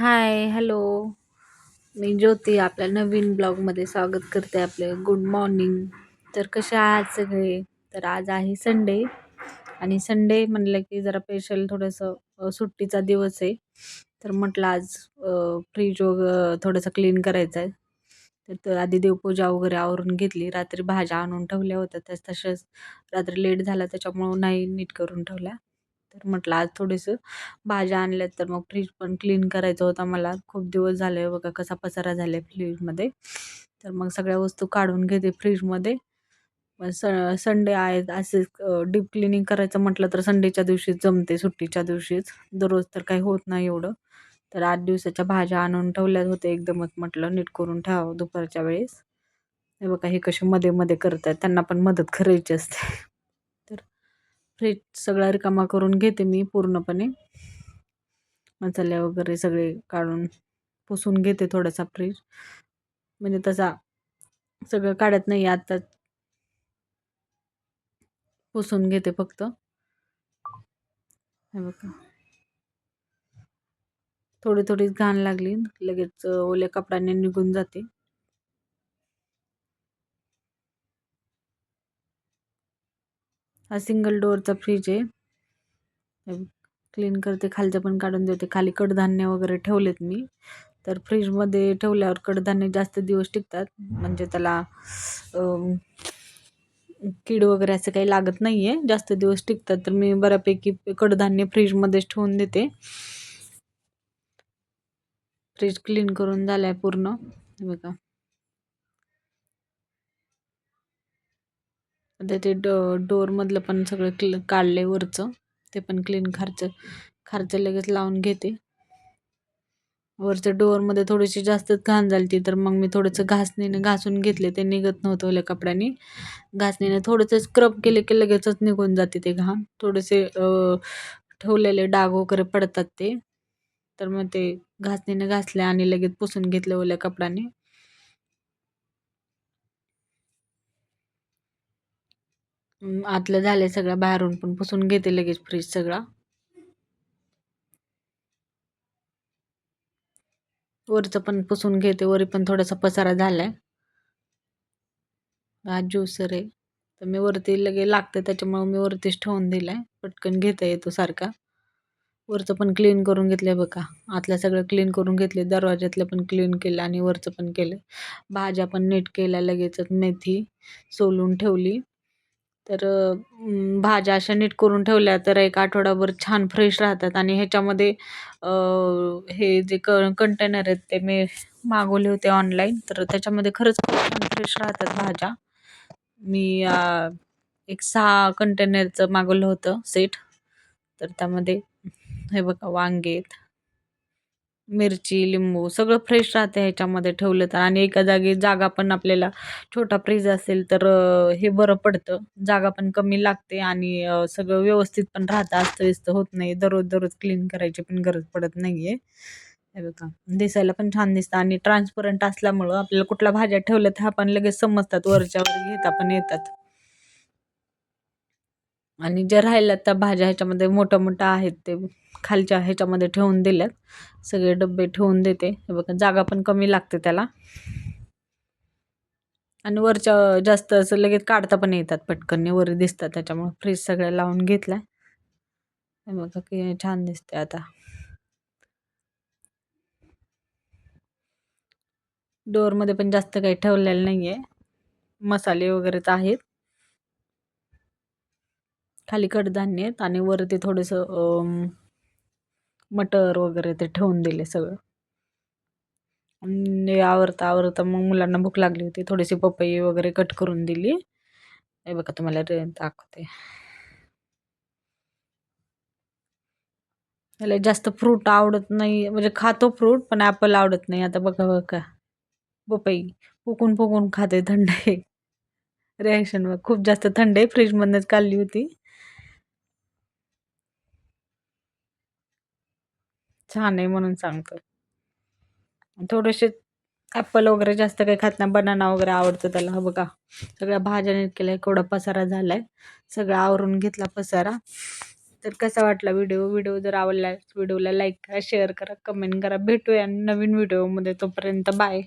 Hi hello मी ज्योती आपल्या नवीन ब्लॉगमध्ये स्वागत करते आपले. गुड मॉर्निंग तर कसे आहात सगळे? तर आज आहे संडे आणि संडे म्हणलं की जरा स्पेशल थोडंसं सुट्टीचा दिवस आहे. तर म्हटलं आज फ्रीज वगैरे थोडंसं क्लीन करायचं आहे तर तर आधी देवपूजा वगैरे आवरून घेतली. रात्री भाज्या आणून ठेवल्या होत्या. त्याच तशाच रात्री लेट झाला त्याच्यामुळं नाही नीट करून ठेवल्या. तर म्हटलं आज थोडीसं भाज्या आणल्यात तर मग फ्रीज पण क्लीन करायचं होता मला. खूप दिवस झाले बघा कसा पसारा झाला आहे फ्रीजमध्ये. तर मग सगळ्या वस्तू काढून घेते फ्रीजमध्ये. स संडे आहे असे डीप क्लिनिंग करायचं म्हटलं तर संडेच्या दिवशीच जमते सुट्टीच्या दिवशीच. दररोज तर काही होत नाही एवढं. तर आठ दिवसाच्या भाज्या आणून ठेवल्या होत्या एकदमच म्हटलं नीट करून ठेवावं दुपारच्या वेळेस. हे बघा हे कसे मध्ये मध्ये करतात त्यांना पण मदत करायची असते. फ्रीज सगळा रिकामा करून घेते मी पूर्णपणे. मसाले वगैरे सगळे काढून पुसून घेते थोडासा फ्रीज. म्हणजे तसा सगळं काढत नाही आता पुसून घेते फक्त. हे बघा. थोडी थोडीच घाण लागली लगेच ओल्या कपड्याने निघून जाते. हा सिंगल डोअरचा फ्रीज आहे. क्लीन करते खालचं पण काढून देते. खाली कडधान्य वगैरे ठेवलेत मी. तर फ्रीजमध्ये ठेवल्यावर कडधान्य जास्त दिवस टिकतात. म्हणजे त्याला कीड वगैरे असं काही लागत नाही आहे जास्त दिवस टिकतात. तर मी बऱ्यापैकी कडधान्य फ्रीजमध्येच ठेवून देते. फ्रीज क्लीन करून झालं आहे पूर्ण बघा. आता ते ड डोअरमधलं पण सगळं क्ल काढले वरचं. ते पण क्लीन खारचं खारचं लगेच लावून घेते. वरच्या डोअरमध्ये थोडीशी जास्तच घाण झाली ती तर मग मी थोडंसं घासणीनं घासून घेतले. ते निघत नव्हतं ओल्या कपड्याने. घासणीनं थोडंसं स्क्रब केले की लगेचच निघून जाते ते घाण. थोडेसे ठेवलेले डाग वगैरे पडतात ते. तर मग ते घासणीनं घासले आणि लगेच पुसून घेतले ओल्या कपड्याने. आतलं झालं सगळं बाहेरून पण पुसून घेते लगेच फ्रीज सगळा. वरचं पण पुसून घेते वरी पण थोडासा पसारा झाला आहे हा ज्यूसर आहे. तर मी वरती लगे लागतं त्याच्यामुळे मी वरतीच ठेवून दिला आहे पटकन घेता येतो सारखा. वरचं पण क्लीन करून घेतलं बघा. आतलं सगळं क्लीन करून घेतले दरवाज्यातलं पण क्लीन केलं आणि वरचं पण केलं. भाज्या पण नीट केल्या लगेचच मेथी सोलून ठेवली. तर भाज्या अशा नीट करून ठेवल्या तर एक आठवडाभर छान फ्रेश राहतात. आणि ह्याच्यामध्ये हे जे क कंटेनर आहेत ते मी मागवले होते ऑनलाईन तर त्याच्यामध्ये खरंच खूप छान फ्रेश राहतात भाज्या. मी एक सहा कंटेनरचं मागवलं होतं सेट तर त्यामध्ये हे बघा वांगे आहेत. मिरची लिंबू सगळं फ्रेश राहते ह्याच्यामध्ये ठेवलं तर. आणि एका जागी जागा पण आपल्याला छोटा फ्रीज असेल तर हे बरं पडतं. जागा पण कमी लागते आणि सगळं व्यवस्थित पण राहतं. अस्तव्यस्त होत नाही. दररोज दररोज क्लीन करायची पण गरज पडत नाही आहे हे बघा. दिसायला पण छान दिसतं आणि ट्रान्सपरंट असल्यामुळं आपल्याला कुठल्या भाज्या ठेवल्या तर आपण लगेच समजतात. वरच्यावर घेता पण येतात. आणि ज्या राहिल्यात त्या भाज्या ह्याच्यामध्ये मोठ्या मोठ्या आहेत ते खालच्या ह्याच्यामध्ये ठेवून दिल्यात. सगळे डबे ठेवून देते. हे बघा जागा पण कमी लागते त्याला. आणि वरच्या जास्त असं लगेच काढता पण येतात पटकन. वर दिसतात त्याच्यामुळे फ्रीज सगळ्या लावून घेतला हे बघा की छान दिसते आता. डोअरमध्ये पण जास्त काही ठेवलेलं नाही आहे मसाले वगैरेच आहेत. खाली कडधान्य आहेत आणि वरती थोडंसं मटर वगैरे ते ठेवून दिले सगळं. आणि आवरता आवरता मग मुलांना भूक लागली होती थोडीशी पपई वगैरे कट करून दिली. हे बघा तुम्हाला दाखवते. त्याला जास्त फ्रूट आवडत नाही म्हणजे खातो फ्रूट पण ॲपल आवडत नाही. आता बघा बघा. पपई फुकून फुकून खाते थंड. आहे रिॲक्शन खूप जास्त थंड आहे. फ्रीजमधनंच काढली होती. छान आहे म्हणून सांगतो. थोडेसे ॲप्पल वगैरे जास्त काही खात नाही. बनाना वगैरे आवडतं त्याला. बघा सगळ्या भाज्या नीट केल्या केवढा पसारा झाला आहे सगळा आवरून घेतला पसारा. तर कसा वाटला व्हिडिओ व्हिडिओ जर आवडला व्हिडिओला लाईक करा शेअर करा कमेंट करा. भेटूया नवीन व्हिडिओमध्ये तोपर्यंत. बाय